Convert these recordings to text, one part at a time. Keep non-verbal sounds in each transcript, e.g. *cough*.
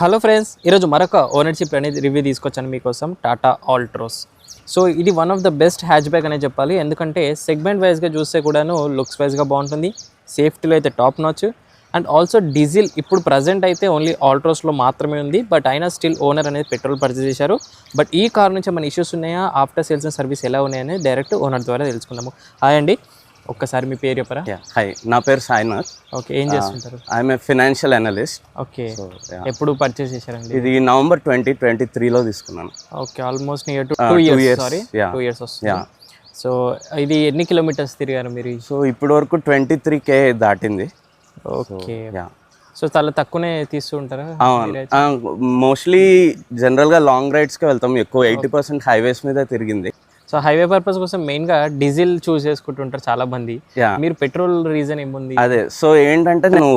Hello friends ఈరోజు మరొక ownership అనేది రివ్యూ తీసుకొచ్చాను మీకోసం టాటా ఆల్ట్రోస్ సో ఇది one of the best hatchback అనే చెప్పాలి. ఎందుకంటే సెగ్మెంట్ వైజ్గా చూస్తే కూడాను లుక్స్ వైజ్గా బాగుంటుంది. సేఫ్టీలో అయితే top notch and also diesel ఇప్పుడు ప్రజెంట్ అయితే ఓన్లీ ఆల్ట్రోస్లో మాత్రమే ఉంది. బట్ అయినా స్టిల్ ఓనర్ అనేది పెట్రోల్ పర్చేస్ చేశారు. బట్ ఈ కార్ నుంచి మన ఇష్యూస్ ఉన్నాయా? ఆఫ్టర్ సేల్స్ సర్వీస్ ఎలా ఉన్నాయని డైరెక్ట్ ఓనర్ ద్వారా తెలుసుకుందాము. హాయ్ అండి. ఒక్కసారి మీ పేరు చెప్పరా? హాయ్ నా పేరు సాయినాథ్. ఓకే ఏం చేస్తుంటారు? I'm a financial analyst okay ఎప్పుడు పర్చేస్ చేశారండి? ఇది నవంబర్ ట్వంటీ ట్వంటీ త్రీలో తీసుకున్నాను. Okay almost near to two years sorry. Two years వస్తుంది. సో ఇది ఎన్ని కిలోమీటర్స్ తిరిగారు మీరు? సో ఇప్పటి వరకు ట్వంటీ త్రీ కే దాటింది ఓకే యా సో చాలా తక్కువనే తీస్తూ ఉంటారా మోస్ట్లీ జనరల్గా లాంగ్ రైడ్స్కి వెళ్తాం. ఎక్కువ ఎయిటీ పర్సెంట్ హైవేస్ మీద తిరిగింది. సో హైవే పర్పస్ కోసం మెయిన్గా డీజిల్ చూస్ చేసుకుంటుంటారు చాలా మంది మీరు పెట్రోల్ రీజన్ ఏముంది? అదే. సో ఏంటంటే నేను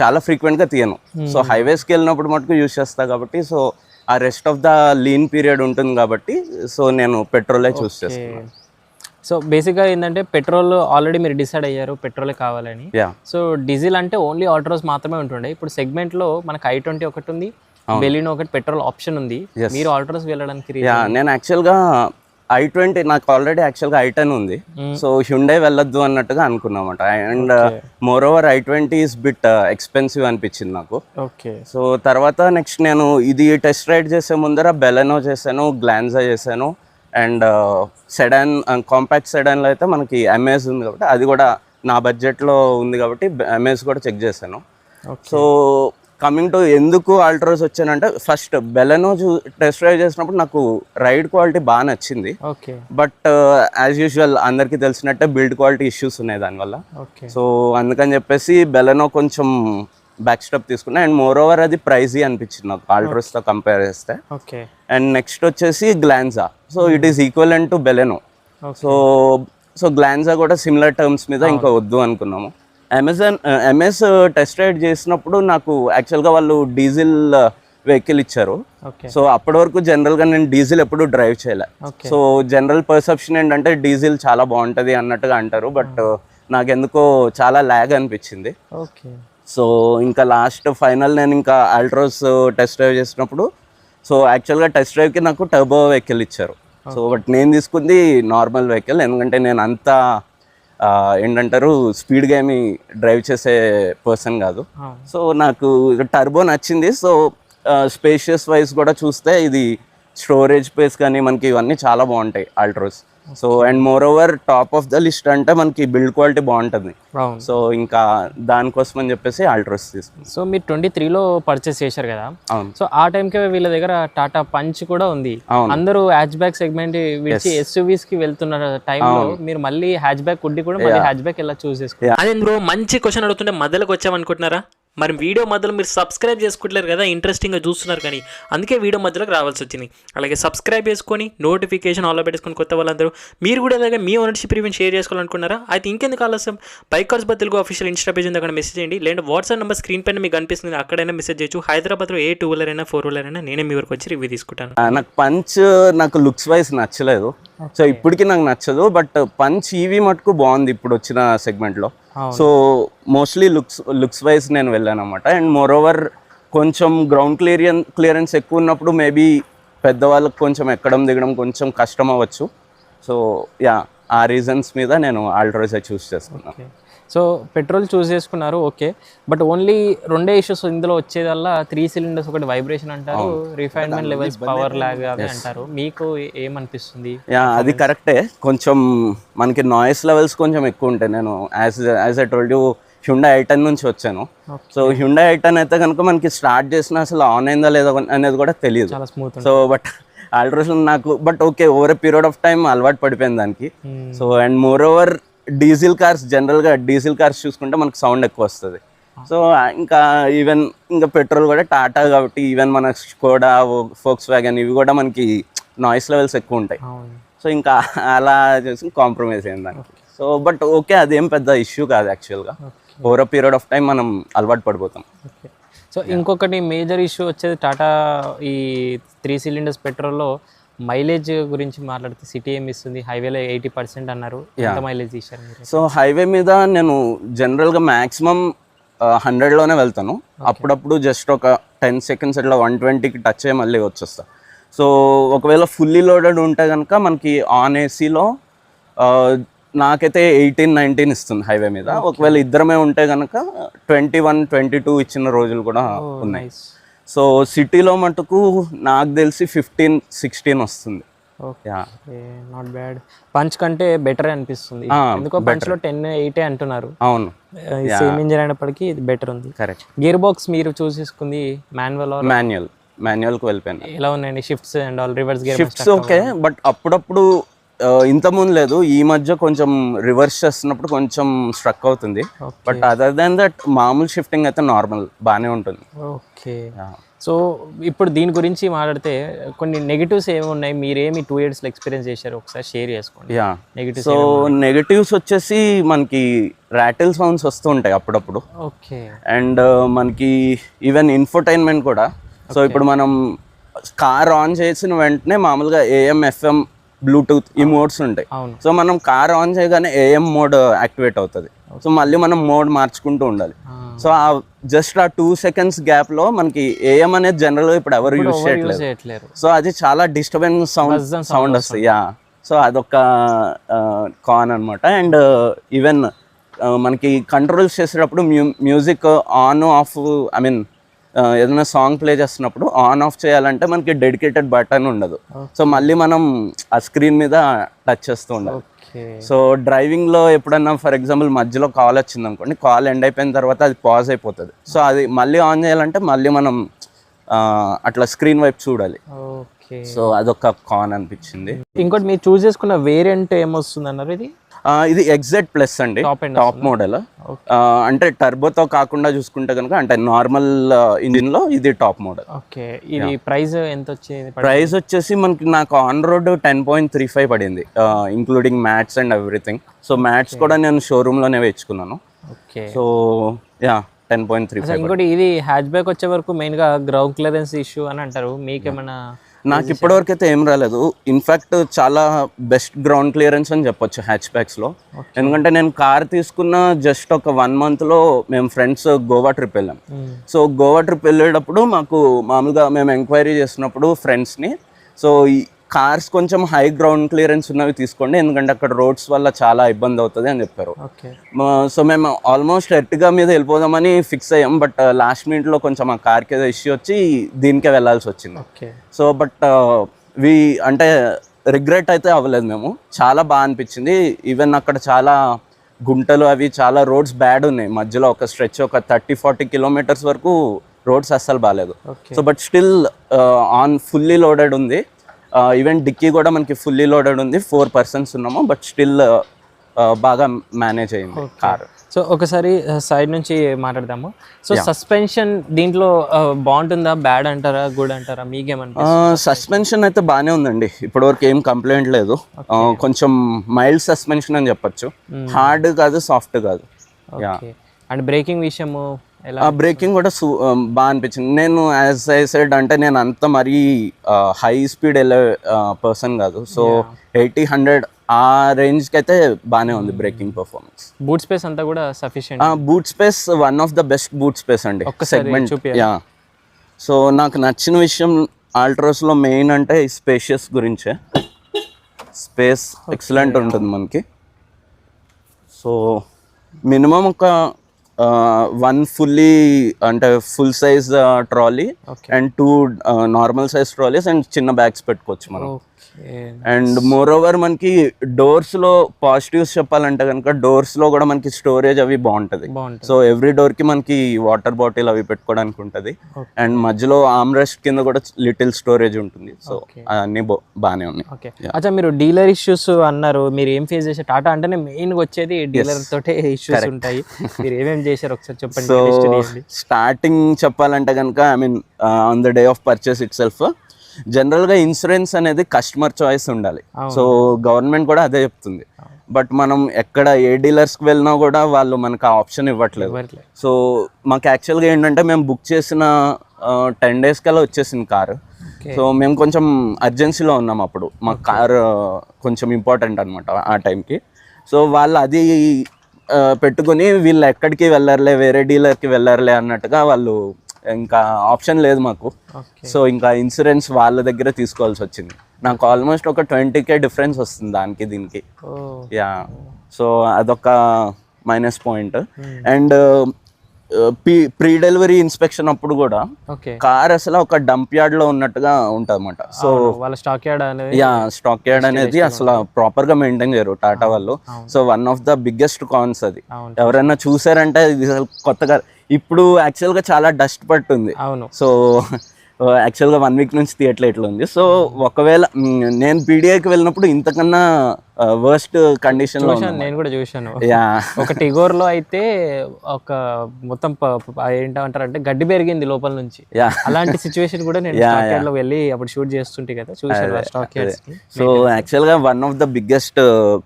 చాలా ఫ్రీక్వెంట్గా తీయను. సో హైవేస్కి వెళ్ళినప్పుడు మటుకు యూస్ చేస్తా కాబట్టి so uh rest of the lean period ఉంటుంది కాబట్టి సో నేను పెట్రోలే చూస్ చేస్తాను సో బేసిక్గా ఏంటంటే పెట్రోల్ ఆల్రెడీ మీరు డిసైడ్ అయ్యారు పెట్రోలే కావాలని. సో డీజిల్ అంటే ఓన్లీ ఆల్ట్రోస్ మాత్రమే ఉంటుండే. ఇప్పుడు segment లో మనకు ఐ ట్వంటీ ఒకటి ఉంది బెలినో ఒకటి పెట్రోల్ ఆప్షన్ ఉంది. మీరు ఆల్ట్రోస్ వెళ్ళడానికి నేను యాక్చువల్గా ఐ ట్వంటీ నాకు ఆల్రెడీ యాక్చువల్గా ఐ టెన్ ఉంది. సో హ్యుండే వెళ్ళొద్దు అన్నట్టుగా అనుకున్నామట. And moreover i twenty is bit expensive అనిపించింది నాకు. ఓకే సో తర్వాత నెక్స్ట్ నేను ఇది టెస్ట్ రైడ్ చేసే ముందర బెలెనో చేశాను గ్లాన్జా చేశాను. అండ్ సెడాన్ కాంపాక్ట్ సెడాన్లో అయితే మనకి ఎంఏస్ ఉంది కాబట్టి అది కూడా నా బడ్జెట్లో ఉంది కాబట్టి ఎంఏస్ కూడా చెక్ చేశాను. సో కమింగ్ టు ఎందుకు ఆల్ట్రోస్ వచ్చానంటే ఫస్ట్ బెలెనో చూ టెస్ట్ డ్రైవ్ చేసినప్పుడు నాకు రైడ్ క్వాలిటీ బాగా నచ్చింది. ఓకే బట్ యాజ్ యూజువల్ అందరికీ తెలిసినట్టే బిల్డ్ క్వాలిటీ ఇష్యూస్ ఉన్నాయి దానివల్ల ఓకే సో అందుకని చెప్పేసి బెలెనో కొంచెం బ్యాక్ స్టెప్ తీసుకున్నా. అండ్ మోర్ ఓవర్ అది ప్రైజీ అనిపించింది నాకు ఆల్ట్రోస్తో కంపేర్ చేస్తే. ఓకే అండ్ నెక్స్ట్ వచ్చేసి Glanza so it is equal and to Baleno so so Glanza కూడా సిమిలర్ టర్మ్స్ మీద ఇంకా వద్దు అనుకున్నాము. అమెజాన్ ఎంఎస్ టెస్ట్ రైడ్ చేసినప్పుడు నాకు యాక్చువల్గా వాళ్ళు డీజిల్ వెహికల్ ఇచ్చారు. ఓకే సో అప్పటి వరకు జనరల్గా నేను డీజిల్ ఎప్పుడు డ్రైవ్ చేయలే. సో జనరల్ పర్సెప్షన్ ఏంటంటే డీజిల్ చాలా బాగుంటుంది అన్నట్టుగా అంటారు. బట్ నాకెందుకో చాలా ల్యాగ్ అనిపించింది. ఓకే సో ఇంకా లాస్ట్ ఫైనల్ నేను ఇంకా ఆల్ట్రోస్ టెస్ట్ డ్రైవ్ చేసినప్పుడు సో యాక్చువల్గా టెస్ట్ డ్రైవ్కి నాకు టర్బో వెహికల్ ఇచ్చారు. సో బట్ నేను తీసుకుంది నార్మల్ వెహికల్ ఎందుకంటే నేను అంత ఏంటంటారు స్పీడ్గా ఏమి డ్రైవ్ చేసే పర్సన్ కాదు. సో నాకు టర్బో నచ్చింది. సో స్పేషియస్ వైజ్ కూడా చూస్తే ఇది స్టోరేజ్ స్పేస్ కానీ మనకి ఇవన్నీ చాలా బాగుంటాయి Altroz so and moreover top of the list అంటే మనకి బిల్డ్ క్వాలిటీ బాగుంటుంది. సో ఇంకా దానికోసం అని చెప్పేసి ఆల్ట్రోస్ తీసుకున్నాం. సో మీరు ట్వంటీ త్రీలో పర్చేస్ చేశారు కదా? అవును. సో ఆ టైంకి వీళ్ళ దగ్గర టాటా పంచ్ కూడా ఉంది. అందరూ హ్యాచ్ బ్యాక్ సెగ్మెంట్ విడిచి ఎస్యూవీస్కి వెళ్తున్న టైంలో మీరు మళ్ళీ హ్యాచ్ బ్యాక్ ఉండి కూడా మళ్ళీ హ్యాచ్ బ్యాక్ ఎలా చూస్ చేసుకున్నారు? అదే బ్రో మంచి క్వశ్చన్ అడుగుతుంటే మధ్యలోకి వచ్చామనుకుంటున్నారా? మరి వీడియో మధ్యలో మీరు సబ్స్క్రైబ్ చేసుకుంటలేరు కదా ఇంట్రెస్టింగ్గా చూస్తున్నారు కానీ అందుకే వీడియో మధ్యలోకి రావాల్సి వచ్చింది. అలాగే సబ్స్క్రైబ్ చేసుకొని నోటిఫికేషన్ ఆల్లో పెట్టుకొని కొత్త వాళ్ళందరూ మీరు కూడా ఇలాగే మీ ఓనర్షిప్ రివ్యూ షేర్ చేసుకోవాలనుకున్నారా అయితే ఇంకెందుకు ఆలస్యం? Bike cars by Telugu official insta page ఉంది అక్కడ మెసేజ్ చేయండి. లేదంటే వాట్సాప్ నెంబర్ స్క్రీన్ పైన మీకు కనిపిస్తుంది అక్కడైనా మెసేజ్ చేయొచ్చు. హైదరాబాద్లో ఏ టూ వీలర్ అయినా ఫోర్ వీలర్ అయినా నేనే మీ వరకు వచ్చి రివ్యూ తీసుకుంటాను. నాకు పంచ్ నాకు లుక్స్ వైజ్ నచ్చలేదు. సో ఇప్పటికీ నాకు నచ్చదు బట్ పంచ్ ఈవీ మటుకు బాగుంది ఇప్పుడు వచ్చిన సెగ్మెంట్లో so mostly looks looks wise నేను వెళ్ళాను అనమాట అండ్ మోర్ ఓవర్ కొంచెం గ్రౌండ్ క్లియరియన్ క్లియరెన్స్ ఎక్కువ ఉన్నప్పుడు మేబీ పెద్దవాళ్ళకి కొంచెం ఎక్కడం దిగడం కొంచెం కష్టం అవ్వచ్చు. సో యా ఆ రీజన్స్ మీద నేను ఆల్ట్రోజే చూస్ చేసుకున్నాను సో పెట్రోల్ చూస్ చేసుకున్నారు ఓకే. బట్ ఓన్లీ రెండే ఇష్యూస్ ఇందులో వచ్చేదల్లా త్రీ సిలిండర్స్ ఒకటి వైబ్రేషన్ అంటారు రిఫైన్మెంట్ లెవెల్స్ పవర్ లాగ్ అవి అంటారు. మీకు ఏమనిపిస్తుంది? అది కరెక్టే. కొంచెం మనకి నాయిస్ లెవెల్స్ కొంచెం ఎక్కువ ఉంటాయి. నేను as as I told you Hyundai i ten నుంచి వచ్చాను. సో హ్యుండా ఐటన్ అయితే కనుక మనకి స్టార్ట్ చేసిన అసలు ఆన్ అయిందా లేదా అనేది కూడా తెలియదు. సో బట్ ఆల్ట్రేషన్ నాకు but okay over period of time అలవాటు పడిపోయింది దానికి. So and moreover diesel cars జనరల్గా డీజిల్ కార్స్ చూసుకుంటే మనకి సౌండ్ ఎక్కువ వస్తుంది. సో ఇంకా ఈవెన్ ఇంకా పెట్రోల్ కూడా టాటా కాబట్టి ఈవెన్ మన స్కోడా ఫోక్స్ వ్యాగన్ ఇవి కూడా మనకి నాయిస్ లెవెల్స్ ఎక్కువ ఉంటాయి. సో ఇంకా అలా చేసి కాంప్రమైజ్ అయింది దానికి. సో బట్ ఓకే అదేం పెద్ద ఇష్యూ కాదు యాక్చువల్గా. ఓవర్ పీరియడ్ ఆఫ్ టైం మనం అలవాటు పడిపోతాం. సో ఇంకొకటి మేజర్ ఇష్యూ వచ్చేది టాటా ఈ త్రీ సిలిండర్స్ పెట్రోల్లో మైలేజ్ గురించి మాట్లాడితే సిటీ ఏమి ఇస్తుంది? హైవేలో ఎయిటీ పర్సెంట్ అన్నారు. ఎంత మైలేజ్ ఇచ్చారు మీరు? సో హైవే మీద నేను జనరల్గా మ్యాక్సిమం హండ్రెడ్లోనే వెళ్తాను. అప్పుడప్పుడు జస్ట్ ఒక టెన్ సెకండ్స్ అట్లా వన్ ట్వంటీకి టచ్ అయ్యి మళ్ళీ వచ్చేస్తా. సో ఒకవేళ ఫుల్లీ లోడెడ్ ఉంటే కనుక మనకి ఆన్ ఏసీలో నాకైతే ఎయిటీన్ నైన్టీన్ ఇస్తుంది హైవే మీద. ఒకవేళ ఇద్దరమే ఉంటే కనుక ట్వంటీ వన్ ట్వంటీ టూ ఇచ్చిన రోజులు కూడా ఉన్నాయి. నైస్ సో సిటీలో మటుకు నాకు తెలిసి ఫిఫ్టీన్ సిక్స్టీన్ వస్తుంది. ఓకే నాట్ బ్యాడ్ పంచ్ కంటే బెటర్ అనిపిస్తుంది. ఎందుకో పంచ్లో టెన్ ఎయిటే అంటున్నారు. అవును. సేమ్ ఇంజిన్ అయినప్పటికీ ఇది బెటర్ ఉంది. కరెక్ట్ గేర్ బాక్స్ మీరు చూసేసుకుంది మాన్యువల్ మాన్యువల్ మాన్యువల్కి వెళ్ళిపోయాను. ఎలా ఉన్నాయండి? Shifts and all reverse gear shifts okay but అప్పుడప్పుడు ఇంతకుముందు లేదు. ఈ మధ్య కొంచెం రివర్స్ చేస్తున్నప్పుడు కొంచెం స్ట్రక్ అవుతుంది. బట్ అదర్ దెన్ దట్ మామూలు షిఫ్టింగ్ అయితే నార్మల్ బాగానే ఉంటుంది. ఓకే సో ఇప్పుడు దీని గురించి మాట్లాడితే కొన్ని నెగిటివ్స్ ఏమి ఉన్నాయి? మీరేమి టూ ఇయర్స్లో ఎక్స్పీరియన్స్ చేశారు? ఒకసారి షేర్ చేసుకోండి. యా నెగిటివ్స్ సో నెగటివ్స్ వచ్చేసి మనకి ర్యాటిల్ సౌండ్స్ వస్తూ ఉంటాయి అప్పుడప్పుడు. ఓకే అండ్ మనకి ఈవెన్ ఇన్ఫర్టైన్మెంట్ కూడా. సో ఇప్పుడు మనం కార్ ఆన్ చేసిన వెంటనే మామూలుగా ఏఎం ఎఫ్ఎం బ్లూటూత్ ఈ మోడ్స్ ఉంటాయి. సో మనం కార్ ఆన్ చేయగానే ఏఎం మోడ్ యాక్టివేట్ అవుతుంది. సో మళ్ళీ మనం మోడ్ మార్చుకుంటూ ఉండాలి. సో ఆ జస్ట్ ఆ టూ సెకండ్స్ గ్యాప్లో మనకి ఏఎం అనేది జనరల్గా ఇప్పుడు ఎవరు యూజ్ చేయట్లేదు. సో అది చాలా డిస్టర్బెన్స్ సౌండ్ సౌండ్ వస్తుంది. యా సో అదొక కాన్ అనమాట అండ్ ఈవెన్ మనకి కంట్రోల్స్ చేసేటప్పుడు mu music on off I mean ఏదైనా సాంగ్ ప్లే చేస్తున్నప్పుడు ఆన్ ఆఫ్ చేయాలంటే మనకి డెడికేటెడ్ బటన్ ఉండదు. సో మళ్ళీ మనం ఆ స్క్రీన్ మీద టచ్ చేస్తూ ఉండాలి. ఓకే. సో డ్రైవింగ్లో ఎప్పుడన్నా ఫర్ ఎగ్జాంపుల్ మధ్యలో కాల్ వచ్చింది అనుకోండి కాల్ ఎండ్ అయిపోయిన తర్వాత అది పాజ్ అయిపోతుంది. సో అది మళ్ళీ ఆన్ చేయాలంటే మళ్ళీ మనం అట్లా స్క్రీన్ వైపు చూడాలి. ఓకే. సో అదొక కాన్ అనిపించింది. ఇంకోటి మీరు చూస్ చేసుకున్న వేరియంట్ ఏమొస్తుంది అన్నారు ఇది? ఇది ఎగ్జాక్ట్ ప్లస్ అండి. టాప్ మోడల్ అంటే టర్బోతో కాకుండా చూసుకుంటే కనుక అంటే నార్మల్ ఇంజిన్లో ఇది టాప్ మోడల్ ఓకే. ఇది ప్రైస్ ఎంత వచ్చేది ప్రైస్ వచ్చేసి మనకి నాకు on road ten point three five పడింది. Including mats and everything so mats కూడా నేను షోరూమ్లోనే వేయించుకున్నాను. Okay so yeah ten point three ఇంకోటి ఇది హ్యాచ్ బ్యాక్ వచ్చే వరకు మెయిన్గా గ్రౌండ్ క్లియరెన్స్ ఇష్యూ అని అంటారు. మీకేమైనా నాకు ఇప్పటివరకు అయితే ఏం రాలేదు. ఇన్ఫాక్ట్ చాలా బెస్ట్ గ్రౌండ్ క్లియరెన్స్ అని చెప్పొచ్చు హ్యాచ్ బ్యాక్స్లో ఎందుకంటే నేను కార్ తీసుకున్న జస్ట్ ఒక వన్ మంత్లో మేము ఫ్రెండ్స్ గోవా ట్రిప్ వెళ్ళాం. సో గోవా ట్రిప్ వెళ్ళేటప్పుడు మాకు మామూలుగా మేము ఎంక్వైరీ చేసినప్పుడు ఫ్రెండ్స్ని సో ఈ కార్స్ కొంచెం హై గ్రౌండ్ క్లియరెన్స్ ఉన్నవి తీసుకోండి ఎందుకంటే అక్కడ రోడ్స్ వల్ల చాలా ఇబ్బంది అవుతుంది అని చెప్పారు. సో మేము ఆల్మోస్ట్ ఎర్టిగా మీద వెళ్ళిపోదామని ఫిక్స్ అయ్యాం బట్ లాస్ట్ మినిట్లో కొంచెం ఆ కార్కి ఏదో ఇష్యూ వచ్చి దీనికే వెళ్ళాల్సి వచ్చింది. ఓకే. సో బట్ వి అంటే రిగ్రెట్ అయితే అవ్వలేదు మేము. చాలా బాగా అనిపించింది. ఈవెన్ అక్కడ చాలా గుంటలు అవి చాలా రోడ్స్ బ్యాడ్ ఉన్నాయి. మధ్యలో ఒక స్ట్రెచ్ ఒక థర్టీ ఫార్టీ కిలోమీటర్స్ వరకు రోడ్స్ అస్సలు బాగాలేదు so but still on fully loaded ఉంది. ఈవెన్ డిక్కీ కూడా మనకి ఫుల్లీ లోడెడ్ ఉంది. ఫోర్ పర్సన్స్ ఉన్నాము బట్ స్టిల్ బాగా మేనేజ్ అయింది కార్. సో ఒకసారి సైడ్ నుంచి మాట్లాడదాము. సో సస్పెన్షన్ దీంట్లో బాగుంటుందా? బ్యాడ్ అంటారా? గుడ్ అంటారా? మీకేమనిపిస్తుంది? సస్పెన్షన్ అయితే బాగానే ఉందండి. ఇప్పటివరకు ఏం కంప్లైంట్ లేదు. కొంచెం మైల్డ్ సస్పెన్షన్ అని చెప్పొచ్చు. హార్డ్ కాదు సాఫ్ట్ కాదు. ఓకే అండ్ బ్రేకింగ్ విషయము? ఆ బ్రేకింగ్ కూడా బాగా అనిపించింది. నేను యాజ్ ఐ సైడ్ అంటే నేను అంత మరీ హై స్పీడ్ వెళ్ళే పర్సన్ కాదు. సో ఎయిటీ హండ్రెడ్ ఆ రేంజ్కి అయితే బాగానే ఉంది బ్రేకింగ్ పర్ఫార్మెన్స్ బూట్ స్పేస్ అంతా కూడా sufficient boot space one of the best boot space అండి. ఒక్కసారి సెగ్మెంట్. యా సో నాకు నచ్చిన విషయం ఆల్ట్రోస్లో మెయిన్ అంటే స్పేషియస్ గురించే. స్పేస్ ఎక్సలెంట్ ఉంటుంది మనకి. సో మినిమం ఒక వన్ ఫుల్లీ అంటే full size trolley. And two normal size trolleys and చిన్న బ్యాగ్స్ పెట్టుకోవచ్చు మనం అండ్ మోర్ ఓవర్ మనకి డోర్స్లో పాజిటివ్స్ చెప్పాలంటే కనుక డోర్స్లో కూడా మనకి స్టోరేజ్ అవి బాగుంటది. సో ఎవ్రీ డోర్కి మనకి వాటర్ బాటిల్ అవి పెట్టుకోవడానికి ఉంటది. అండ్ మధ్యలో ఆమ్ రెస్ట్ కింద కూడా లిటిల్ స్టోరేజ్ ఉంటుంది. సో అన్ని బాగానే ఉన్నాయి. అచ్చా మీరు డీలర్ ఇష్యూస్ అన్నారు. మీరు ఏం ఫేస్ చేశారు? టాటా అంటేనే మెయిన్ వచ్చేది డీలర్ తోటే ఇష్యూస్ ఉంటాయి. మీరు ఏమేం చేశారు? ఒకసారి చెప్పండి సో. స్టార్టింగ్ చెప్పాలంటే కనుక I mean on the day of purchase itself జనరల్గా ఇన్సూరెన్స్ అనేది కస్టమర్ చాయిస్ ఉండాలి. సో గవర్నమెంట్ కూడా అదే చెప్తుంది. బట్ మనం ఎక్కడ ఏ డీలర్స్కి వెళ్ళినా కూడా వాళ్ళు మనకు ఆ ఆప్షన్ ఇవ్వట్లేదు. ఇవ్వట్లే. సో మాకు యాక్చువల్గా ఏంటంటే మేము బుక్ చేసిన టెన్ డేస్ కల్లా వచ్చేసింది కారు. సో మేము కొంచెం అర్జెన్సీలో ఉన్నాం అప్పుడు. మా కార్ కొంచెం ఇంపార్టెంట్ అనమాట ఆ టైంకి. సో వాళ్ళు అది పెట్టుకుని వీళ్ళు ఎక్కడికి వెళ్ళారులే వేరే డీలర్కి వెళ్ళారులే అన్నట్టుగా వాళ్ళు ఇంకా ఆప్షన్ లేదు మాకు. సో ఇంకా ఇన్సూరెన్స్ వాళ్ళ దగ్గర తీసుకోవాల్సి వచ్చింది. నాకు ఆల్మోస్ట్ ఒక ట్వంటీ కే డిఫరెన్స్ వస్తుంది దానికి దీనికి. యా. సో అదొక minus point. And pre delivery inspection అప్పుడు కూడా కార్ అసలు ఒక డంప్ యార్డ్లో ఉన్నట్టుగా ఉంటుంది అనమాట సో వాళ్ళ స్టాక్ యార్డ్ అనేది యా స్టాక్ యార్డ్ అనేది అసలు ప్రాపర్గా మెయింటైన్ చేయరు టాటా వాళ్ళు. So one of the biggest cons అది. ఎవరైనా చూసారంటే ఇది అసలు కొత్తగా ఇప్పుడు యాక్చువల్గా చాలా డస్ట్ పట్టుంది అవును. సో యాక్చువల్గా వన్ వీక్ నుంచి థియేటర్ ఇట్లా ఉంది. సో ఒకవేళ నేను పీడిఐకి వెళ్ళినప్పుడు ఇంతకన్నా వర్స్ట్ కండిషన్లో చూశాను నేను కూడా చూశాను. యా *laughs* ఒక టిగోర్లో అయితే ఒక మొత్తం ప- ఏంటంటారంటే గడ్డి పెరిగింది లోపల నుంచి. అలాంటి సిచ్యువేషన్ కూడా నేను *laughs* లో వెళ్ళి అప్పుడు షూట్ చేస్తుంటే కదా చూశాను స్టాక్ సో యాక్చువల్గా one of the biggest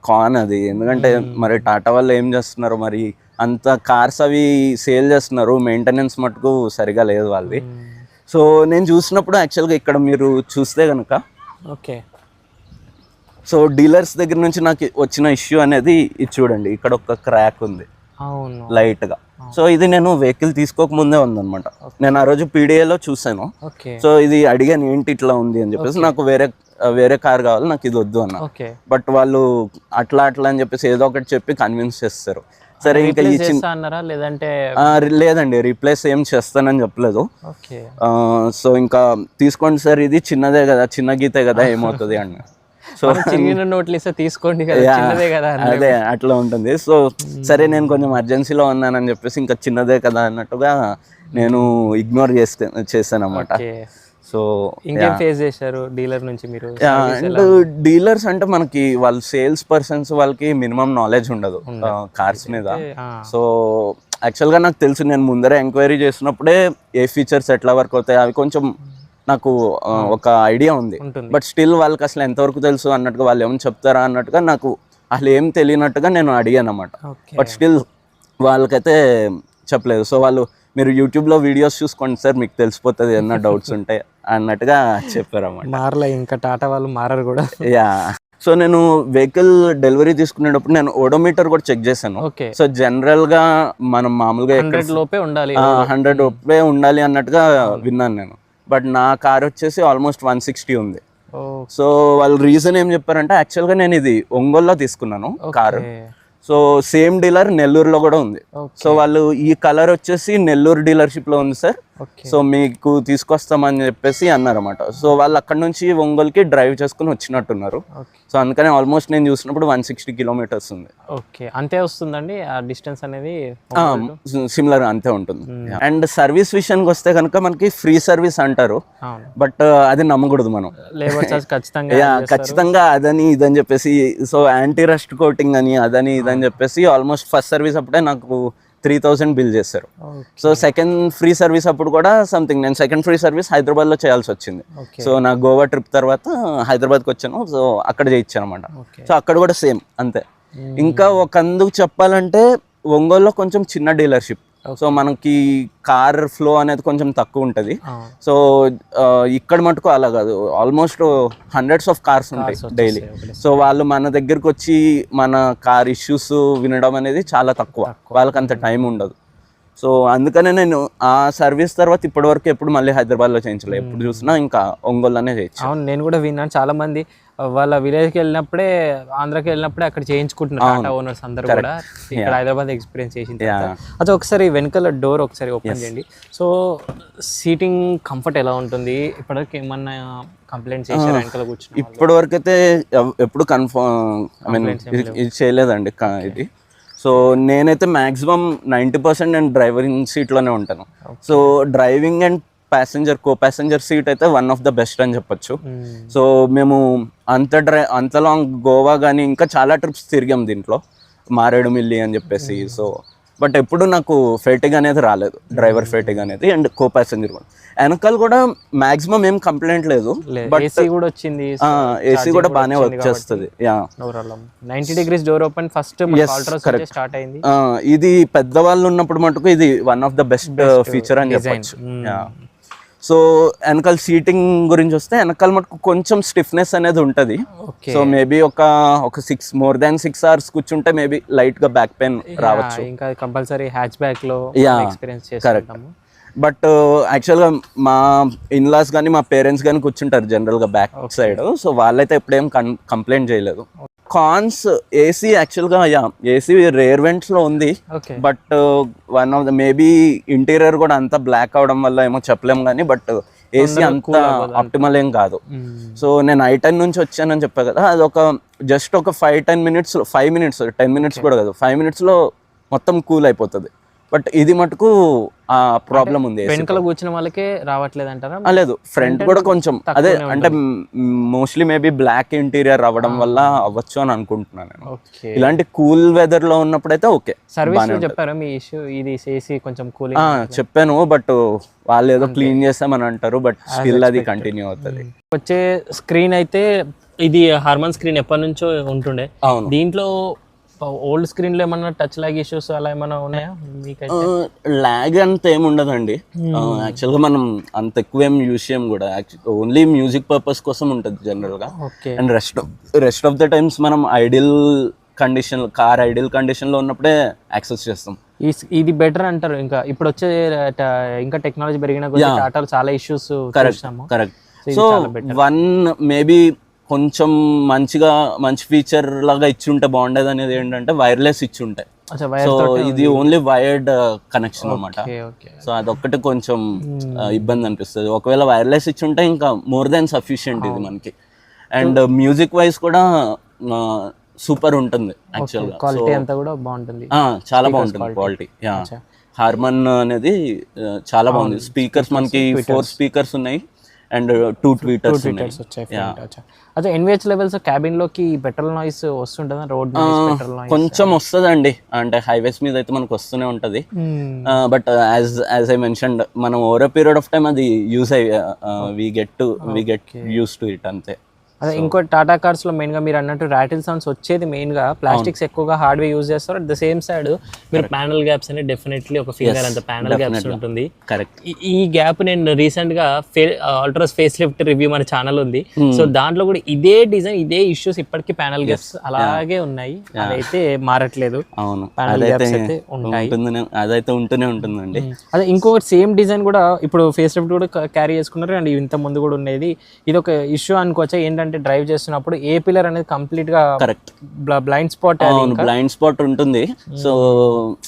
con అది. ఎందుకంటే మరి టాటా వాళ్ళు ఏం చేస్తున్నారు మరి? అంత కార్స్ అవి సేల్ చేస్తున్నారు. మెయింటెనెన్స్ మటుకు సరిగా లేదు వాళ్ళది సో నేను చూసినప్పుడు యాక్చువల్గా ఇక్కడ మీరు చూస్తే కనుక ఓకే. సో డీలర్స్ దగ్గర నుంచి నాకు వచ్చిన ఇష్యూ అనేది ఇది చూడండి. ఇక్కడ ఒక క్రాక్ ఉంది. అవును. లైట్గా సో ఇది నేను వెహికల్ తీసుకోక ముందే ఉందన్నమాట. నేను ఆ రోజు పీడిఏలో చూసాను సో ఇది అడిగాను ఏంటి ఇట్లా ఉంది అని చెప్పేసి. నాకు వేరే వేరే కార్ కావాలి నాకు ఇది వద్దు అన్న బట్ వాళ్ళు అట్లా అట్లా అని చెప్పేసి ఏదో ఒకటి చెప్పి కన్విన్స్ చేస్తారు. సరే ఇంకా చిన్న లేదంటే లేదండి రీప్లేస్ ఏం చేస్తానని చెప్పలేదు. సో ఇంకా తీసుకోండి సార్ ఇది చిన్నదే కదా చిన్న గీతే కదా ఏమవుతుంది అన్న. సో చిరిగిన నోట్లు ఇస్తే తీసుకోండి కదా. అదే అట్లా ఉంటుంది. సో సరే నేను కొంచెం అర్జెన్సీలో ఉన్నానని చెప్పేసి ఇంకా చిన్నదే కదా అన్నట్టుగా నేను ఇగ్నోర్ చేస్తే చేశాను అనమాట సో ఇంకేం ఫేస్ చేశారు డీలర్ నుంచి మీరు? అండ్ డీలర్స్ అంటే మనకి వాళ్ళు సేల్స్ పర్సన్స్ వాళ్ళకి మినిమం నాలెడ్జ్ ఉండదు కార్స్ మీద. సో యాక్చువల్గా నాకు తెలుసు నేను ముందరే ఎంక్వైరీ చేసినప్పుడే ఏ ఫీచర్స్ ఎట్లా వర్క్ అవుతాయి అవి కొంచెం నాకు ఆ, ఒక ఐడియా ఉంది. బట్ స్టిల్ వాళ్ళకి అసలు ఎంతవరకు తెలుసు అన్నట్టుగా వాళ్ళు ఏమైనా చెప్తారా అన్నట్టుగా నాకు అసలు ఏం తెలియనట్టుగా నేను అడిగాను అనమాట బట్ స్టిల్ వాళ్ళకైతే చెప్పలేదు. సో వాళ్ళు మీరు యూట్యూబ్లో వీడియోస్ చూసుకోండి సార్ మీకు తెలిసిపోతుంది ఏమన్నా డౌట్స్ ఉంటాయి అన్నట్టుగా చెప్పారు అన్నమాట మారలే ఇంకా టాటా వాళ్ళు మారరు కూడా. యా. సో నేను వెహికల్ డెలివరీ తీసుకునేటప్పుడు నేను ఓడోమీటర్ కూడా చెక్ చేశాను. సో జనరల్గా మనం మామూలుగా లోపే ఉండాలి. హండ్రెడ్ రూపే ఉండాలి అన్నట్టుగా విన్నాను నేను. బట్ నా కార్ వచ్చేసి ఆల్మోస్ట్ వన్ సిక్స్టీ ఉంది. సో వాళ్ళు రీజన్ ఏం చెప్పారంటే యాక్చువల్గా నేను ఇది ఒంగోలులో తీసుకున్నాను కారు. సో సేమ్ డీలర్ నెల్లూరులో కూడా ఉంది. సో వాళ్ళు ఈ కలర్ వచ్చేసి నెల్లూరు డీలర్షిప్లో ఉంది సార్. సో మీకు తీసుకొస్తామని చెప్పేసి అన్నారన్నమాట. సో వాళ్ళు అక్కడ నుంచి ఒంగోలుకి డ్రైవ్ చేసుకుని వచ్చినట్టున్నారు. సో అందుకని ఆల్మోస్ట్ నేను చూసినప్పుడు వన్ సిక్స్టీ కిలోమీటర్స్ ఉంది. ఓకే. అంతే వస్తుందండి ఆ డిస్టెన్స్ అనేది? సిమిలర్ అంతే ఉంటుంది. అండ్ సర్వీస్ విషయానికి వస్తే కనుక మనకి ఫ్రీ సర్వీస్ అంటారు. బట్ అది నమ్మకూడదు మనం. లేబర్ *laughs* ఖచ్చితంగా ఖచ్చితంగా అదని ఇదని చెప్పేసి సో యాంటీ రస్ట్ కోటింగ్ అని అదని ఇదని చెప్పేసి ఆల్మోస్ట్ ఫస్ట్ సర్వీస్ అప్పుడే నాకు త్రీ థౌసండ్ బిల్ చేశారు. సో సెకండ్ ఫ్రీ సర్వీస్ అప్పుడు కూడా సంథింగ్ నేను సెకండ్ ఫ్రీ సర్వీస్ హైదరాబాద్లో చేయాల్సి వచ్చింది. సో నా గోవా ట్రిప్ తర్వాత హైదరాబాద్కి వచ్చాను. సో అక్కడ చేయించాను అనమాట సో అక్కడ కూడా సేమ్ అంతే. ఇంకా ఒక అందుకు చెప్పాలంటే ఒంగోలులో కొంచెం చిన్న డీలర్షిప్ సో మనకి కార్ ఫ్లో అనేది కొంచెం తక్కువ ఉంటుంది. సో ఇక్కడ మటుకు అలా కాదు. ఆల్మోస్ట్ హండ్రెడ్స్ ఆఫ్ కార్స్ ఉంటాయి డైలీ సో వాళ్ళు మన దగ్గరకు వచ్చి మన కార్ ఇష్యూస్ వినడం అనేది చాలా తక్కువ. వాళ్ళకి అంత టైం ఉండదు. సో అందుకనే నేను ఆ సర్వీస్ తర్వాత ఇప్పటి వరకు ఎప్పుడు మళ్ళీ హైదరాబాద్లో చేయించలేదు ఎప్పుడు చూసినా ఇంకా ఒంగోలులోనే అవును నేను కూడా విన్నాను చాలా మంది వాళ్ళ విలేజ్కి వెళ్ళినప్పుడే ఆంధ్రాకి వెళ్ళినప్పుడే అక్కడ చేయించుకుంటున్నారు టాటా ఓనర్స్ అందరూ కూడా. ఇక్కడ హైదరాబాద్ ఎక్స్పీరియన్స్ చేసిన తర్వాత. అది ఒకసారి వెనకాల డోర్ ఒకసారి ఓపెన్ చేయండి. సో సీటింగ్ కంఫర్ట్ ఎలా ఉంటుంది? ఇప్పటివరకు ఏమన్నా కంప్లైంట్స్ చేశారు వెనకాల కూర్చుని ఇప్పటి వరకు అయితే ఎప్పుడు కన్ఫర్మ్ ఐ మీన్ ఇది చేయలేదండి ఇది. సో నేనైతే మాక్సిమం నైంటీ పర్సెంట్ నేను డ్రైవింగ్ సీట్లోనే ఉంటాను. So driving and passenger co passenger seat అయితే వన్ ఆఫ్ ద బెస్ట్ అని చెప్పొచ్చు. సో మేము అంత డ్రై అంత లాంగ్ గోవా కానీ ఇంకా చాలా ట్రిప్స్ తిరిగాం దీంట్లో. మారేడుమిల్లి అని చెప్పేసి సో బట్ ఎప్పుడు నాకు ఫేటింగ్ అనేది రాలేదు. డ్రైవర్ ఫేటింగ్ అనేది అండ్ కో ప్యాసింజర్ కూడా. వెనకాల కూడా మాక్సిమం ఏం కంప్లైంట్ లేదు. బట్ ఏసీ కూడా వచ్చింది. ఏసీ కూడా బాగానే వర్క్ చేస్తుంది. Yeah. Ninety degrees door open first start అయింది. ఇది పెద్దవాళ్ళు ఉన్నప్పుడు మటుకు ఇది one of the best feature అని చెప్పొచ్చు. Mm. యా. సో వెనకాల సీటింగ్ గురించి వస్తే వెనకాల మటుకు కొంచెం స్టిఫ్నెస్ అనేది ఉంటుంది. సో మేబీ ఒక ఒక six more than six hours కూర్చుంటే మేబీ లైట్గా బ్యాక్ పెయిన్ రావచ్చు. ఇంకా కంపల్సరీ హ్యాచ్ బ్యాక్లో ఎక్స్పీరియన్స్. చేసుకుంటాము. బట్ యాక్చువల్గా మా ఇన్లాస్ కానీ మా పేరెంట్స్ కానీ కూర్చుంటారు జనరల్గా బ్యాక్ సైడ్ సో వాళ్ళైతే ఎప్పుడేం కంప్లైంట్ చేయలేదు. కాన్స్ ఏసీ యాక్చువల్గా యా ఏసీ రేర్ వెంట్స్లో ఉంది. But one of the maybe interior కూడా అంతా బ్లాక్ అవడం వల్ల ఏమో చెప్పలేం కానీ బట్ ఏసీ అంత ఆప్టిమల్ ఏం కాదు. సో నేను ఐ టెన్ నుంచి వచ్చానని చెప్పా కదా అది ఒక జస్ట్ ఒక five ten minutes five minutes ten minutes కూడా కాదు. ఫైవ్ మినిట్స్లో మొత్తం కూల్ అయిపోతుంది. బట్ ఇది మటుకు ఆ ప్రాబ్లం ఉంది. వెనకాల కూర్చున్న వాళ్ళకే రావట్లేదు అంటారా లేదు ఫ్రంట్ కూడా కొంచెం. అదే అంటే మోస్ట్లీ మేబీ బ్లాక్ ఇంటీరియర్ అవ్వడం వల్ల అవ్వచ్చు అని అనుకుంటున్నాను నేను. ఇలాంటి కూల్ వెదర్లో ఉన్నప్పుడైతే ఓకే సర్వీస్ చెప్పారా మీ ఇష్యూ ఇది చేసి కొంచెం ఆ, కూలింగ్ చెప్పాను బట్ వాళ్ళు ఏదో క్లీన్ చేస్తామని అంటారు బట్ స్టిల్ అది కంటిన్యూ అవుతుంది. వచ్చే స్క్రీన్ అయితే ఇది హార్మన్ స్క్రీన్ ఎప్పటి నుంచో ఉంటుండే. దీంట్లో ఓల్డ్ స్క్రీన్లో ఏమన్నా టచ్ లాగ్ ఇష్యూస్ అలా ఏమైనా ఉన్నాయా? మీకైతే? లాగ్ అంత ఏమి ఉండదండి. యాక్చువల్గా మనం అంత ఎక్కువ ఏం యూజ్ చేయం కూడా. ఓన్లీ మ్యూజిక్ పర్పస్ కోసం ఉంటుంది జనరల్గా. Okay and rest rest of the times మనం ఐడియల్ కండిషన్ కార్ ఐడియల్ కండిషన్లో ఉన్నప్పుడే యాక్సెస్ చేస్తాం. ఇది బెటర్ అంటారు. ఇంకా ఇప్పుడు వచ్చే ఇంకా టెక్నాలజీ పెరిగిన టాటాలు చాలా ఇష్యూస్ కరెక్ట్ ఇది సో. వన్ మేబీ కొంచెం మంచిగా మంచి ఫీచర్ లాగా ఇచ్చి ఉంటే బాగుండేది అనేది ఏంటంటే వైర్లెస్ ఇచ్చి ఉంటాయి సో ఇది only wired connection okay so అదొక్కటి కొంచెం ఆ, ఇబ్బంది అనిపిస్తుంది. ఒకవేళ వైర్లెస్ ఇచ్చి ఉంటే ఇంకా మోర్ దెన్ సఫిషియంట్ ఇది మనకి. అండ్ మ్యూజిక్ వైజ్ కూడా సూపర్ ఉంటుంది యాక్చువల్గా క్వాలిటీ అంతా కూడా బాగుంటుంది. చాలా బాగుంటుంది క్వాలిటీ హార్మన్ అనేది ఆ, చాలా బాగుంది. స్పీకర్స్ మనకి ఫోర్ స్పీకర్స్ ఉన్నాయి. అండ్ టూ ట్వీటర్స్ వచ్చాయి అచ్చా. ఎన్విహెచ్ లెవెల్స్ క్యాబిన్లోకి పెట్రోల్ నాయిస్ వస్తుంటుందా? రోడ్ నాయిస్ పెట్రోల్ నాయిస్ కొంచెం వస్తుందండి. అంటే హైవేస్ మీద అయితే మనకు వస్తూనే ఉంటది. But as as I mentioned మనం ఓవర్ పీరియడ్ ఆఫ్ టైం అది యూస్ అయ్యి we get to we get use to it అంతే. అదే ఇంకో టాటా కార్స్లో మెయిన్గా మీరు అన్నట్టు రాటిల్ సౌండ్స్ వచ్చేది మెయిన్గా. ప్లాస్టిక్స్ ఎక్కువగా హార్డ్వేర్ యూజ్ చేస్తారు. అట్ ద సేమ్ సైడ్ మీరు ప్యానల్ గ్యాప్స్ అని డెఫినెట్లీ ఒక ఫింగర్ అంత ప్యానల్ గ్యాప్స్ ఉంటుంది. కరెక్ట్ ఈ- గ్యాప్ నేను రీసెంట్గా అల్ట్రాస్ ఫేస్ లిఫ్ట్ రివ్యూ మన ఛానల్ ఉంది. సో దాంట్లో కూడా ఇదే డిజైన్ ఇదే ఇష్యూస్ ఇప్పటికీ ప్యానల్ గ్యాప్స్ అలాగే ఉన్నాయి. అదైతే మారట్లేదు. అవును. అదైతే gaps అయితే ఉంటాయి. అదైతే ఉంటూనే ఉంటుందండి. అదే ఇంకొకటి సేమ్ డిజైన్ కూడా ఇప్పుడు ఫేస్ లిఫ్ట్ కూడా క్యారీ చేసుకున్నారు. అండ్ ఇంత ముందు కూడా ఉండేది. ఇది ఒక ఇష్యూ అనుకోవచ్చా? ఏంటంటే డ్రైవ్ చేస్తున్నప్పుడు ఏ పిల్లర్ అనేది కంప్లీట్గా కరెక్ట్ బ్లైండ్ స్పాట్ అవును బ్లైండ్ స్పాట్ ఉంటుంది. సో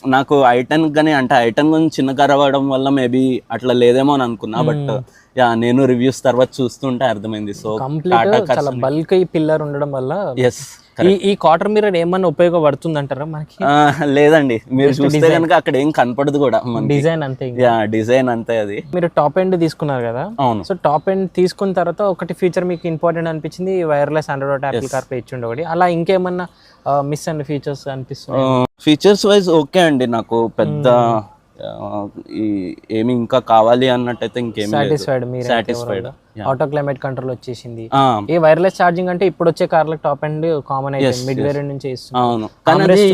నాకు ఐటన్ కానీ అంటే ఐటన్ గురించి చిన్న కార్ అవ్వడం వల్ల మేబీ అట్లా లేదేమో అని అనుకున్నా బట్ యా నేను రివ్యూస్ తర్వాత చూస్తుంటే అర్థమైంది. సో కంప్లీట్ చాలా బల్క్ పిల్లర్ ఉండడం వల్ల ఎస్ ఈ ఈ క్వార్టర్ మిర్రర్ ఏమన్నా ఉపయోగపడుతుంది అంటారా మనకి లేదండి. మీరు చూస్తే కనుక అక్కడ ఏం కనపడదు కూడా డిజైన్ అంతే డిజైన్ అంతే అది. మీరు టాప్ ఎండ్ తీసుకున్నారు కదా? అవును. సో టాప్ ఎండ్ తీసుకున్న తర్వాత ఒకటి ఫీచర్ మీకు ఇంపార్టెంట్ అనిపించింది వైర్లెస్ ఆండ్రాయిడ్ యాపిల్ కార్పే ఇచ్చి ఒకటి అలా ఇంకేమన్నా మిస్ అయిన ఫీచర్స్ అనిపిస్తుంది ఫీచర్స్ వైజ్ ఓకే అండి. నాకు పెద్ద ఆ, ఈ ఏమి ఇంకా కావాలి అన్నట్టయితే ఇంకేమి సాటిస్ఫైడ్ మీరు సాటిస్ఫైడ్ ఆటో క్లైమేట్ కంట్రోల్ వచ్చేసింది. ఏ వైర్లెస్ ఛార్జింగ్ అంటే ఇప్పుడు వచ్చే కార్లకు టాప్ అండ్ కామన్ అయితే మిడ్ వేరియంట్ నుంచి అవును. కానీ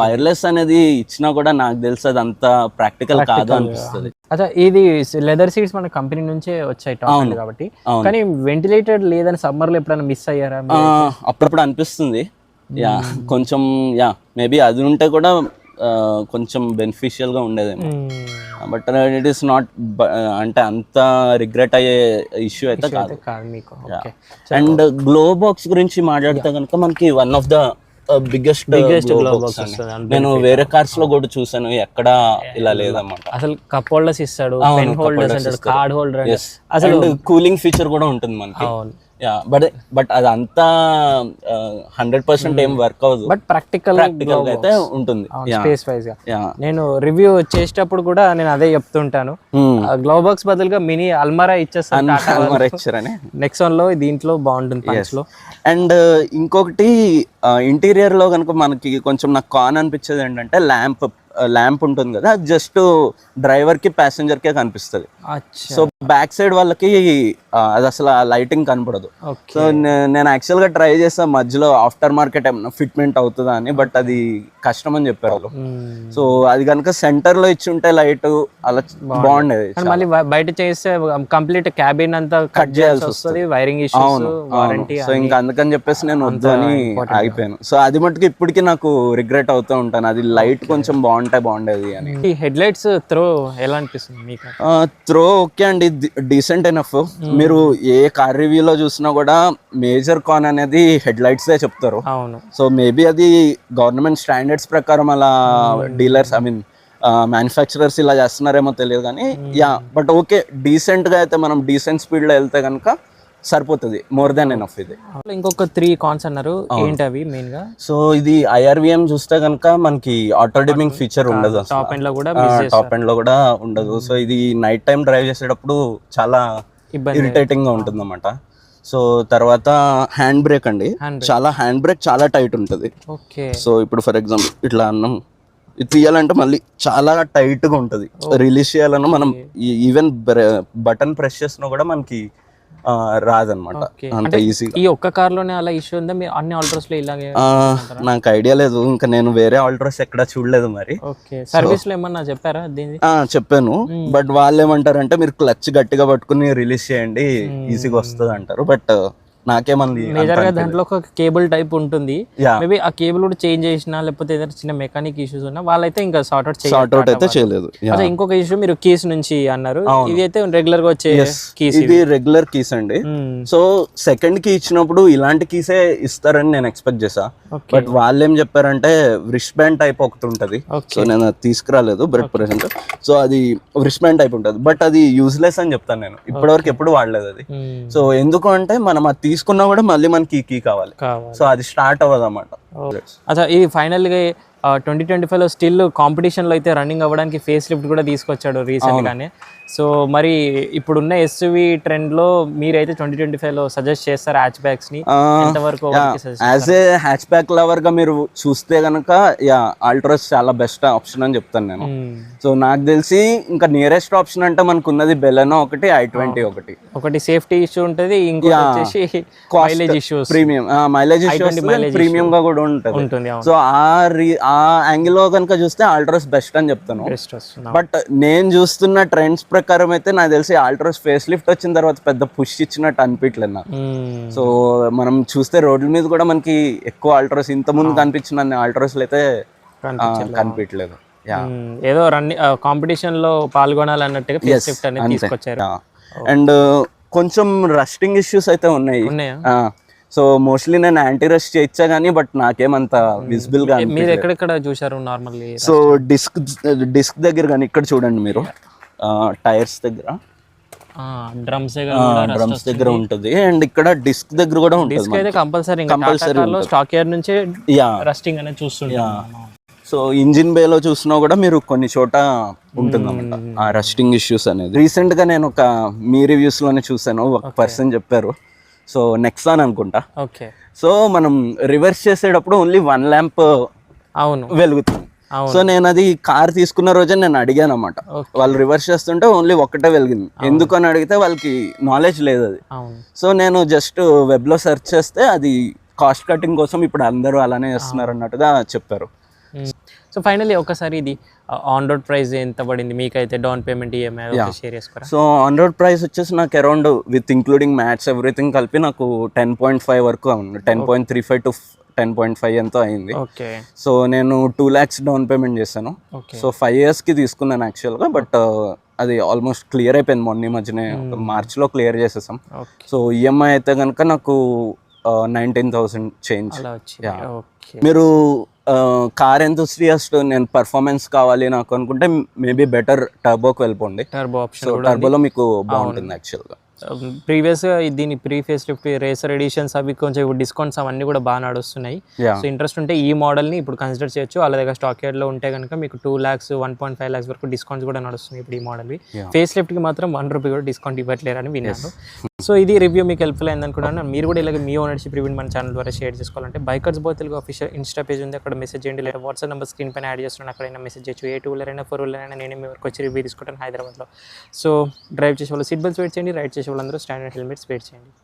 వైర్లెస్ అనేది ఇచ్చినా కూడా నాకు తెలుసు అది అంత ప్రాక్టికల్ కాదు అనిపిస్తుంది. అచ్చా ఇది లెదర్ సీట్స్ మన కంపెనీ నుంచే వచ్చాయి టాప్ కాబట్టి. కానీ వెంటిలేటెడ్ లేదని సమ్మర్లో ఎప్పుడైనా మిస్ అయ్యారా? అప్పుడప్పుడు అనిపిస్తుంది. యా కొంచెం యా మేబీ అది ఉంటే కూడా కొంచెం బెనిఫిషియల్గా ఉండేదేమో. బట్ ఇట్ ఈస్ నాట్ అంటే అంత రిగ్రెట్ అయ్యే ఇష్యూ అయితే కాదు. అండ్ గ్లో బాక్స్ గురించి మాట్లాడితే కనుక మనకి వన్ ఆఫ్ ద బిగ్గెస్ట్. అంతే. నేను వేరే కార్స్లో కూడా చూసాను ఎక్కడ ఇలా లేదన్నమాట. అసలు కప్ హోల్డర్స్ ఇస్తాడు holders. Card holder. And cooling feature కూడా ఉంటుంది మనకి. బట్ బట్ అది అంతా హండ్రెడ్ పర్సెంట్ ఏం వర్క్ అవ్వదు. బట్ ప్రాక్టికల్ ప్రాక్టికల్ అయితే ఉంటుంది. స్పేస్ వైజ్గా. నేను రివ్యూ చేసేటప్పుడు కూడా నేను అదే చెప్తుంటాను. గ్లో బాక్స్ బదులుగా మినీ అల్మారా ఇచ్చేస్తాను మరి ఇచ్చారని నెక్స్ట్ వన్లో దీంట్లో బాగుంటుంది పంచ్లో అండ్ ఇంకొకటి ఇంటీరియర్లో కనుక మనకి కొంచెం నాకు కాన్ అనిపించేది ఏంటంటే ల్యాంప్ ల్యాంప్ ఉంటుంది కదా జస్ట్ డ్రైవర్కి ప్యాసింజర్ కే కనిపిస్తుంది సో బ్యాక్ సైడ్ వాళ్ళకి అది అసలు ఆ లైటింగ్ కనపడదు. సో నేను యాక్చువల్గా ట్రై చేస్తాను మధ్యలో ఆఫ్టర్ మార్కెట్ ఏమన్నా ఫిట్మెంట్ అవుతుందా అని బట్ అది కష్టం అని చెప్పారు వాళ్ళు. సో అది కనుక సెంటర్లో ఇచ్చి ఉంటే లైట్ అలా బాగుండేది మళ్ళీ బయట చేస్తే కంప్లీట్ క్యాబిన్ అంతా కట్ చేయాల్సి వస్తుంది వైరింగ్ అవును సో ఇంకా అందుకని చెప్పేసి నేను వద్దు అని ఆగిపోయాను. సో అది మటుకు ఇప్పటికీ నాకు రిగ్రెట్ అవుతూ ఉంటాను. అది లైట్ కొంచెం బాగుంటే బాగుండేది అని. ఈ హెడ్ లైట్స్ త్రో ఎలా అనిపిస్తుంది మీకు? త్రో ఓకే అండి. డీసెంట్ ఎనఫ్ మీరు ఏ కార్ రివ్యూలో చూసినా కూడా మేజర్ కాన్ అనేది హెడ్ లైట్సే చెప్తారు. అవును. సో మేబీ అది గవర్నమెంట్ స్టాండర్డ్స్ ప్రకారం అలా డీలర్స్ ఐ మీన్ మ్యానుఫ్యాక్చరర్స్ ఇలా చేస్తున్నారేమో తెలియదు కానీ యా బట్ ఓకే డీసెంట్గా అయితే మనం డీసెంట్ స్పీడ్లో వెళ్తే కనుక సరిపోతుంది మోర్ దాన్ ఎనఫ్ ఇది. ఇంకొక త్రీ కాన్స్ అన్నారు. ఏంటి అవి మెయిన్గా? సో ఇది ఐఆర్విఎం చూస్తే కనుక మనకి ఆటో డిమింగ్ ఫీచర్ ఉండదు టాప్ ఎండ్లో కూడా టాప్ ఎండ్లో కూడా ఉండదు. సో ఇది నైట్ టైం డ్రైవ్ చేసేటప్పుడు చాలా ఇరిటేటింగ్గా ఉంటుంది అనమాట సో తర్వాత హ్యాండ్ బ్రేక్ అండి. చాలా హ్యాండ్ బ్రేక్ చాలా టైట్ ఉంటుంది. సో ఇప్పుడు ఫర్ ఎగ్జాంపుల్ ఇట్లా అన్నాం ఇది తీయాలంటే మళ్ళీ చాలా టైట్గా ఉంటుంది. రిలీజ్ చేయాలన్నా మనం ఈవెన్ బటన్ ప్రెస్ చేసినా కూడా మనకి ఓకే. అంత ఈజీగా ఈ ఒక్క కార్లోనే అలా ఇష్యూ ఉందా? మీరు అన్ని ఆల్ట్రోస్లో ఇలాగే నాకు ఐడియా లేదు. ఇంకా నేను వేరే ఆల్ట్రోస్ ఎక్కడ చూడలేదు మరి. ఓకే. సర్వీస్లో ఏమన్నా చెప్పారా దీని ఆ చెప్పాను. బట్ వాళ్ళు ఏమంటారంటే మీరు క్లచ్ గట్టిగా పట్టుకుని రిలీజ్ చేయండి ఈజీగా వస్తుంది అంటారు బట్ నాకేమంది మేజర్గా దాంట్లో ఒక కేబుల్ టైప్ ఉంటుంది. మేబీ ఆ కేబుల్ కూడా చేంజ్ చేసినా లేకపోతే ఏదైనా చిన్న మెకానిక్ ఇష్యూస్ ఉన్నా వాళ్ళైతే ఇంకా సార్ట్ అవుట్ సార్ట్ అవుట్ అయితే చేయలేదు. అదే ఇంకొక ఇష్యూ మీరు కీస్ నుంచి అన్నారు. ఇది అయితే రెగ్యులర్గా వచ్చే కీస్ ఇది రెగ్యులర్ కీస్ అండి. సో సెకండ్ కీ ఇచ్చినప్పుడు ఇలాంటి కీసే ఇస్తారని నేను ఎక్స్పెక్ట్ చేసా బట్ వాళ్ళు ఏం చెప్పారంటే రిస్ట్ బ్యాండ్ టైప్ ఒకటి ఉంటుంది. సో నేను అది తీసుకురాలేదు బట్ ప్రెసెంట్ సో అది రిస్ట్ బ్యాండ్ టైప్ ఉంటుంది. బట్ అది యూజ్లెస్ అని చెప్తాను నేను. ఇప్పటివరకు ఎప్పుడు వాడలేదు అది. సో ఎందుకు అంటే మనం అది తీసుకున్నా కూడా మళ్ళీ మనకి కీ కావాలి. సో అది స్టార్ట్ అవ్వదు అన్నమాట అచ్చా ఇది ఫైనల్గా ట్వంటీ ట్వంటీ ఫైవ్లో స్టిల్ కాంపిటీషన్లో అయితే రన్నింగ్ అవ్వడానికి ఫేస్ లిఫ్ట్ కూడా తీసుకొచ్చాడు రీసెంట్ గానే. సో మరి ఇప్పుడున్న ఎస్యూవి ట్రెండ్లో మీరైతే ట్వంటీ ట్వంటీ ఫైవ్లో సజెస్ట్ చేస్తారు హ్యాచ్ బ్యాగ్స్ని ఎంతవరకు యాజ్ ఏ హ్యాచ్ బ్యాక్ లవర్గా మీరు చూస్తే గనక యా ఆల్ట్రోస్ చాలా బెస్ట్ ఆప్షన్ అని చెప్తాను నేను. మ్మ్. సో నాకు తెలిసి ఇంకా నియరెస్ట్ ఆప్షన్ అంటే మనకు ఉన్నది బెలెనో ఒకటి ఐ ట్వంటీ ఒకటి. ఒకటి సేఫ్టీ ఇష్యూ ఉంటది. వచ్చేసి mileage issues premium mileage mileage premium గా కూడా ఉంటుంది. సో ఆ ఆ యాంగిల్లో కనుక చూస్తే ఆల్ట్రోస్ బెస్ట్ అని చెప్తాను. బట్ నేను చూస్తున్న ట్రెండ్స్ ప్రకారం అయితే నాకు తెలిసి ఆల్ట్రోస్ ఫేస్ లిఫ్ట్ వచ్చిన తర్వాత పెద్ద పుష్ ఇచ్చినట్టు అనిపించలేదు నాకు. సో మనం చూస్తే రోడ్ల మీద కూడా మనకి ఎక్కువ ఆల్ట్రోస్ ఇంత ముందు కనిపించిన ఆల్ట్రోస్ అయితే కనిపించలేదు. ఏదో రన్ కాంపిటీషన్లో పాల్గొనాలన్నట్టుగా ఫేస్ లిఫ్ట్ అనేది తీసుకొచ్చారు. అండ్ కొంచెం రస్టింగ్ ఇష్యూస్ అయితే ఉన్నాయి. ఉన్నాయా? సో మోస్ట్లీ నేను యాంటీ రష్ చేయించా కానీ బట్ నాకేమంత విజిబుల్గా మీరు ఎక్కడెక్కడ చూసారు నార్మల్లీ సో డిస్క్ డిస్క్ దగ్గర కానీ ఇక్కడ చూడండి మీరు. టైర్స్ దగ్గర. డ్రమ్స్ డ్రమ్స్ దగ్గర ఉంటుంది. అండ్ ఇక్కడ డిస్క్ దగ్గర కూడా ఉంటుంది అయితే కంపల్సరీ కంపల్సరీ స్టాక్ ఇయర్ నుంచే యా. రస్టింగ్ అనేది చూస్తుంటాం సో ఇంజిన్ బేలో చూసినా కూడా మీరు కొన్ని చోట ఉంటుంది ఆ రస్టింగ్ ఇష్యూస్ అనేది. రీసెంట్గా నేను ఒక మీ రివ్యూస్లోనే చూసాను ఒక పర్సన్ చెప్పారు. సో నెక్సాన్ అనుకుంటా. ఓకే. సో మనం రివర్స్ చేసేటప్పుడు ఓన్లీ వన్ ల్యాంప్ అవును. వెలుగుతుంది. సో నేను అది కార్ తీసుకున్న రోజే నేను అడిగాను అనమాట. వాళ్ళు రివర్స్ చేస్తుంటే ఓన్లీ ఒక్కటే వెలిగింది. ఎందుకు అని అడిగితే వాళ్ళకి నాలెడ్జ్ లేదు అది. సో నేను జస్ట్ వెబ్లో సెర్చ్ చేస్తే అది కాస్ట్ కటింగ్ కోసం ఇప్పుడు అందరూ అలానే చేస్తున్నారు అన్నట్టుగా చెప్పారు. సో ఫైనల్లీ ఒకసారి ఇది ఆన్ రోడ్ ప్రైస్ ఎంత పడింది? మీకైతే డౌన్ పేమెంట్ ఈఎంఐ షేర్ చేసుకోరా? సో ఆన్ రోడ్ ప్రైస్ వచ్చేసి నాకు around with including maths everything కలిపి నాకు టెన్ పాయింట్ ఫైవ్ వరకు ten point three five to ten point five ఎంతో అయింది. సో నేను టూ ల్యాక్స్ డౌన్ పేమెంట్ చేశాను. సో ఫైవ్ ఇయర్స్కి తీసుకున్నాను యాక్చువల్గా బట్ అది ఆల్మోస్ట్ క్లియర్ అయిపోయింది. మొన్న ఈ మధ్యనే మార్చ్లో క్లియర్ చేసేసాం. సో ఈఎంఐ అయితే కనుక నాకు నైన్టీన్ థౌసండ్ చేంజ్. మీరు కార్ ఎంతూసియాస్ట్ నేను పర్ఫార్మెన్స్ కావాలి నాకు అనుకుంటే మేబీ బెటర్ టర్బోకి వెళ్ళిపోండి. టర్బో ఆప్షన్ టర్బోలో మీకు బాగుంటుంది యాక్చువల్గా ప్రీవియస్ దీని pre face lift racer editions అవి కొంచెం డిస్కౌంట్స్ అవన్నీ కూడా బాగా నడుస్తున్నాయి. సో ఇంట్రెస్ట్ ఉంటే ఈ మోడల్ని ఇప్పుడు కన్సిడర్ చేయొచ్చు. వాళ్ళ దగ్గర స్టాక్లో ఉంటే కనుక మీకు two lakhs one point five lakhs వరకు డిస్కౌంట్స్ కూడా నడుస్తున్నాయి ఇప్పుడు ఈ మోడల్వి. ఫేస్ లిఫ్ట్కి మాత్రం వన్ రూపీ కూడా డిస్కౌంట్ ఇవ్వట్లేరని విన్నాను. సో ఇది రివ్యూ మీకు హెల్ప్ఫుల్ అయింది అనుకుంటున్నాను. మీరు కూడా ఇలాగ మీ ఓనర్షిప్ రివ్యూ మన ఛానల్ ద్వారా షేర్ చేసుకోవాలంటే బైకర్స్ బో తెలుగు అఫీషియల్ ఇన్స్టా పేజ్ ఉంది. అక్కడ మెసేజ్ చేయండి. లేదా వాట్సాప్ నెంబర్ స్క్రీన్ పైన యాడ్ చేస్తున్నాను. అక్కడైనా మెసేజ్ చేయొచ్చు. ఏ టూ వీలర్ అయినా ఫోర్ వీలర్ అయినా నేను మీ వరకు వచ్చి రివ్యూ తీసుకుంటాను హైదరాబాద్లో. సో డ్రైవ్ చేసే వాళ్ళు సీట్ బెల్ట్స్ వెయిట్ చేయండి. రైడ్ చేసే వాళ్ళందరూ స్టాండర్డ్ హెల్మెట్స్ వెయిట్ చేయండి.